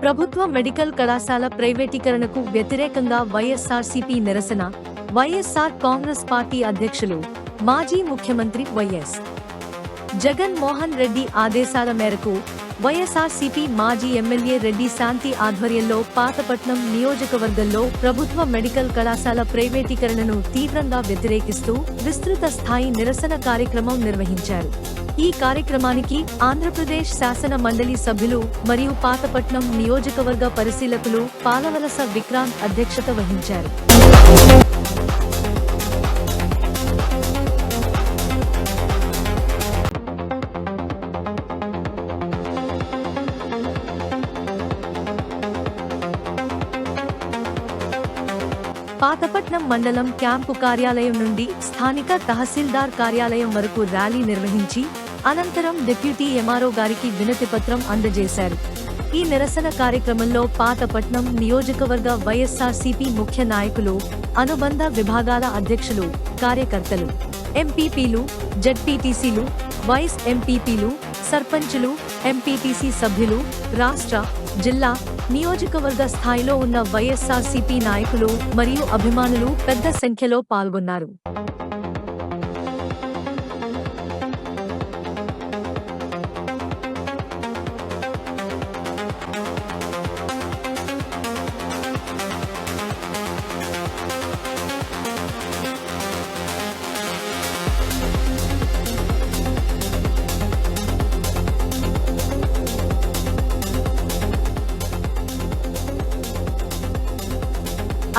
ప్రభుత్వ మెడికల్ కళాశాల ప్రైవేటీకరణకు వ్యతిరేకంగా వైఎస్ఆర్సీపీ నిరసన వైఎస్ఆర్ కాంగ్రెస్ పార్టీ అధ్యక్షులు మాజీ ముఖ్యమంత్రి వైఎస్ జగన్ మోహన్ రెడ్డి ఆదేశాల మేరకు వైఎస్ఆర్సీపీ మాజీ ఎమ్మెల్యే రెడ్డి శాంతి ఆధ్వర్యంలో పాతపట్నం నియోజకవర్గంలో ప్రభుత్వ మెడికల్ కళాశాల ప్రైవేటీకరణను తీవ్రంగా వ్యతిరేకిస్తూ విస్తృత స్థాయి నిరసన కార్యక్రమం నిర్వహించారు. ఈ కార్యక్రమానికి ఆంధ్రప్రదేశ్ శాసన మండలి సభ్యులు మరియు పాతపట్నం నియోజకవర్గ పరిశీలకులు పాలవలస విక్రాంత్ అధ్యక్షత వహించారు. పాతపట్నం మండలం క్యాంపు కార్యాలయం నుండి స్థానిక తహసీల్దార్ కార్యాలయం వరకు ర్యాలీ నిర్వహించి అనంతరం డిప్యూటీ ఎంఆర్ఓ గారికి వినతి పత్రం అందజేశారు. ఈ నిరసన కార్యక్రమంలో పాతపట్నం నియోజకవర్గ వైఎస్ఆర్సీపీ ముఖ్య నాయకులు అనుబంధ విభాగాల అధ్యక్షులు కార్యకర్తలు ఎంపీపీలు జడ్పీటీసీలు వైస్ ఎంపీపీలు సర్పంచులు ఎంపీటీసీ సభ్యులు రాష్ట్ర జిల్లా నియోజకవర్గ స్థాయిలో ఉన్న వైఎస్ఆర్సీపీ నాయకులు మరియు అభిమానులు పెద్ద సంఖ్యలో పాల్గొన్నారు.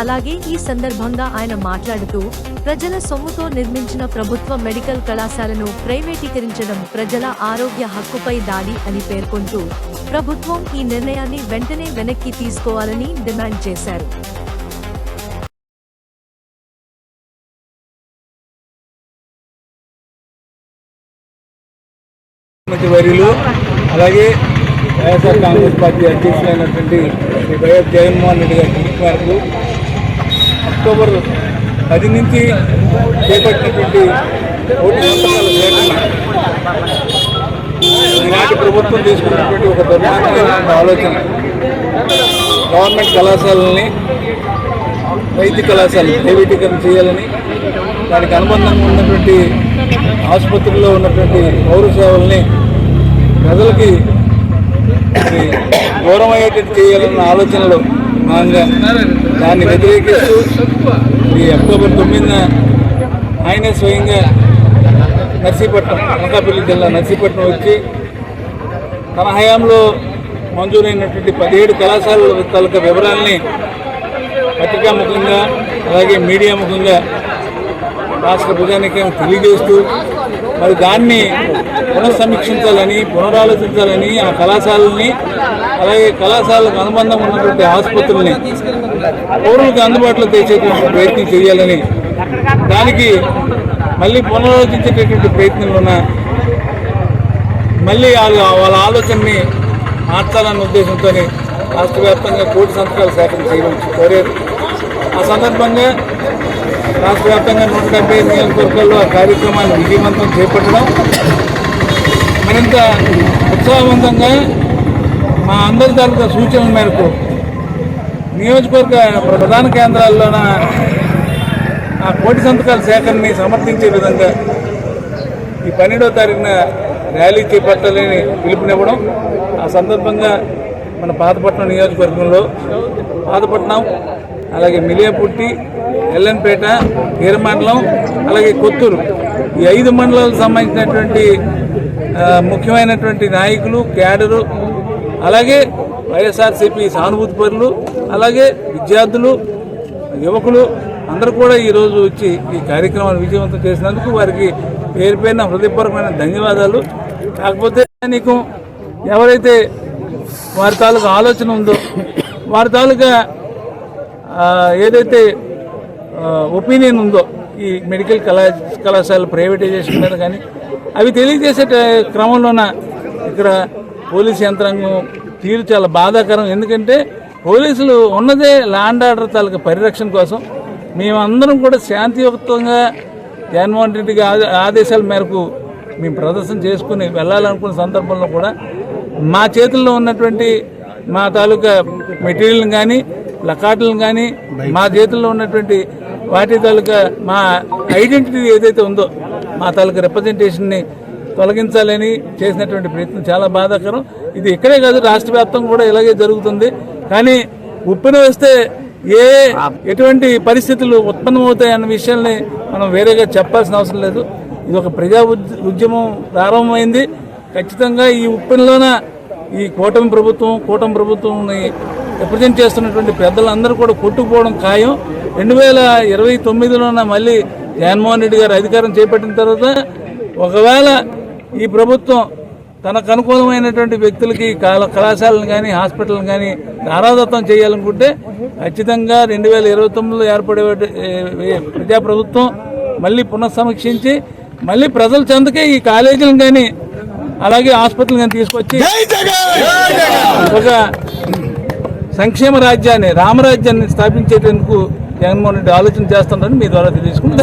అలాగే ఈ సందర్భంగా ఆయన మాట్లాడుతూ ప్రజల సొమ్ముతో నిర్మించిన ప్రభుత్వ మెడికల్ కళాశాలను ప్రైవేటీకరించడం ప్రజల ఆరోగ్య హక్కుపై దాడి అని పేర్కొంటూ ప్రభుత్వం ఈ నిర్ణయాన్ని వెంటనే వెనక్కి తీసుకోవాలని డిమాండ్ చేశారు. వర్యులు అలాగే వైఎస్ఆర్ కాంగ్రెస్ పార్టీ అధ్యక్షులైనటువంటి వైఎస్ జగన్మోహన్ రెడ్డి గారి పిలుపు మేరకు అక్టోబర్ పది నుంచి చేపట్టినటువంటి ఓటు సంతకాల ఈనాటి ప్రభుత్వం తీసుకున్నటువంటి ఒక దుర్మార్గమైన ఆలోచన. గవర్నమెంట్ కళాశాలని వైద్య కళాశాల ప్రైవేటీకరణ చేయాలని దానికి అనుబంధంగా ఉన్నటువంటి ఆసుపత్రుల్లో ఉన్నటువంటి పౌర సేవల్ని ప్రజలకి ఘోరమయ్యేటట్టు చేయాలన్న ఆలోచనలో భాగంగా దాన్ని వ్యతిరేకిస్తూ ఈ అక్టోబర్ తొమ్మిదిన ఆయన స్వయంగా నర్సీపట్నం అనకాపల్లి జిల్లా నర్సీపట్నం వచ్చి తన హయాంలో మంజూరైనటువంటి పదిహేడు కళాశాలల తాలూకా వివరాల్ని పత్రికా ముఖంగా అలాగే మీడియా ముఖంగా రాష్ట్ర ప్రజానికి తెలియజేస్తూ మరి దాన్ని పునఃసమీక్షించాలని పునరాలోచించాలని ఆ కళాశాలని అలాగే కళాశాలకు అనుబంధం ఉన్నటువంటి ఆసుపత్రుల్ని పౌరులకు అందుబాటులో తెచ్చేటువంటి ప్రయత్నం చేయాలని దానికి మళ్ళీ పునరాలోచించేటటువంటి ప్రయత్నం ఉన్న మళ్ళీ వాళ్ళ వాళ్ళ ఆలోచనని మార్చాలన్న ఉద్దేశంతో రాష్ట్ర వ్యాప్తంగా కోటి సంతకాలు సేకరణ చేయడం కోరారు. ఆ సందర్భంగా రాష్ట్ర వ్యాప్తంగా నూట డెబ్బై నియోజకవర్గాల్లో ఆ కార్యక్రమాన్ని విజయవంతం చేపట్టడం మరింత ఉత్సాహవంతంగా మా అందరి తరఫున సూచనల మేరకు నియోజకవర్గ ప్రధాన కేంద్రాల్లోన ఆ కోటి సంతకాల సేకరణని సమర్థించే విధంగా ఈ పన్నెండవ తారీఖున ర్యాలీ చేపట్టాలని పిలుపునివ్వడం ఆ సందర్భంగా మన పాతపట్నం నియోజకవర్గంలో పాతపట్నం అలాగే మిలియాపుట్టి ఎల్లన్పేట మండలం అలాగే కొత్తూరు ఈ ఐదు మండలాలకు సంబంధించినటువంటి ముఖ్యమైనటువంటి నాయకులు క్యాడరు అలాగే వైఎస్ఆర్సీపీ సానుభూతి పరులు అలాగే విద్యార్థులు యువకులు అందరూ కూడా ఈరోజు వచ్చి ఈ కార్యక్రమాన్ని విజయవంతం చేసినందుకు వారికి పేరు పేరున హృదయపూర్వకమైన ధన్యవాదాలు. కాకపోతే నీకు ఎవరైతే వారి తాలూకా ఆలోచన ఉందో వారి తాలూకా ఏదైతే ఒపీనియన్ ఉందో ఈ మెడికల్ కళా కళాశాల ప్రైవేటైజేషన్ మీద కానీ అవి తెలియజేసే క్రమంలోన ఇక్కడ పోలీస్ యంత్రాంగం తీరు చాలా బాధాకరం. ఎందుకంటే పోలీసులు ఉన్నదే ల్యాండ్ ఆర్డర్ తాలూకా పరిరక్షణ కోసం. మేమందరం కూడా శాంతియుక్తంగా జగన్మోహన్ రెడ్డి ఆదేశాల మేరకు మేము ప్రదర్శన చేసుకుని వెళ్ళాలనుకున్న సందర్భంలో కూడా మా చేతుల్లో ఉన్నటువంటి మా తాలూకా మెటీరియల్ని కానీ లకాట్లను కానీ మా చేతుల్లో ఉన్నటువంటి వాటి తాలూకా మా ఐడెంటిటీ ఏదైతే ఉందో మా తాలూకా రిప్రజెంటేషన్ని తొలగించాలని చేసినటువంటి ప్రయత్నం చాలా బాధాకరం. ఇది ఇక్కడే కాదు రాష్ట్ర వ్యాప్తంగా కూడా ఇలాగే జరుగుతుంది. కానీ ఉప్పెన వస్తే ఏ ఎటువంటి పరిస్థితులు ఉత్పన్నమవుతాయి అన్న విషయాల్ని మనం వేరేగా చెప్పాల్సిన అవసరం లేదు. ఇది ఒక ప్రజా ఉద్యమం ప్రారంభమైంది. ఖచ్చితంగా ఈ ఉప్పెనలోన ఈ కూటమి ప్రభుత్వం కూటమి ప్రభుత్వంని రిప్రజెంట్ చేస్తున్నటువంటి పెద్దలందరూ కూడా కొట్టుకుపోవడం ఖాయం. రెండు వేల ఇరవై తొమ్మిదిలోన మళ్ళీ జగన్మోహన్ రెడ్డి గారు అధికారం చేపట్టిన తర్వాత ఒకవేళ ఈ ప్రభుత్వం తనకు అనుకూలమైనటువంటి వ్యక్తులకి కళ కళాశాలను కానీ హాస్పిటల్ని కానీ దారాదత్తం చేయాలనుకుంటే ఖచ్చితంగా రెండు వేల ఇరవై తొమ్మిదిలో ఏర్పడే ప్రజాప్రభుత్వం మళ్ళీ పునఃసమీక్షించి మళ్ళీ ప్రజల చెందకే ఈ కాలేజీలను కానీ అలాగే ఆసుపత్రులు కానీ తీసుకొచ్చి ఒక సంక్షేమ రాజ్యాన్ని రామరాజ్యాన్ని స్థాపించేందుకు జగన్మోహన్ రెడ్డి ఆలోచన చేస్తున్నారని మీ ద్వారా తెలుసుకుంటే